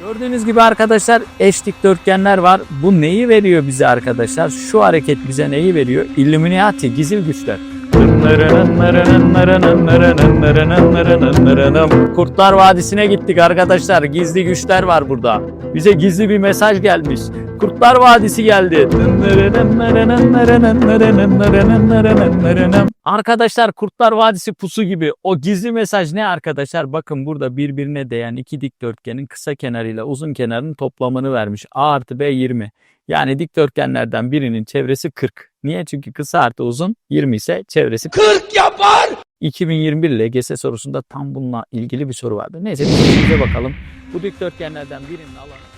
Gördüğünüz gibi arkadaşlar eş dikdörtgenler var. Bu neyi veriyor bize arkadaşlar? Şu hareket bize neyi veriyor? Illuminati, gizil güçler. Kurtlar Vadisi'ne gittik arkadaşlar. Gizli güçler var burada. Bize gizli bir mesaj gelmiş. Kurtlar Vadisi geldi. Arkadaşlar Kurtlar Vadisi pusu gibi. O gizli mesaj ne arkadaşlar? Bakın burada birbirine değen iki dikdörtgenin kısa kenarıyla uzun kenarının toplamını vermiş. A artı B 20. Yani dikdörtgenlerden birinin çevresi 40. Niye? Çünkü kısa artı uzun 20 ise çevresi 40 yapar. 2021 LGS sorusunda tam bununla ilgili bir soru vardı. Neyse bize bakalım. Bu dikdörtgenlerden birinin alanı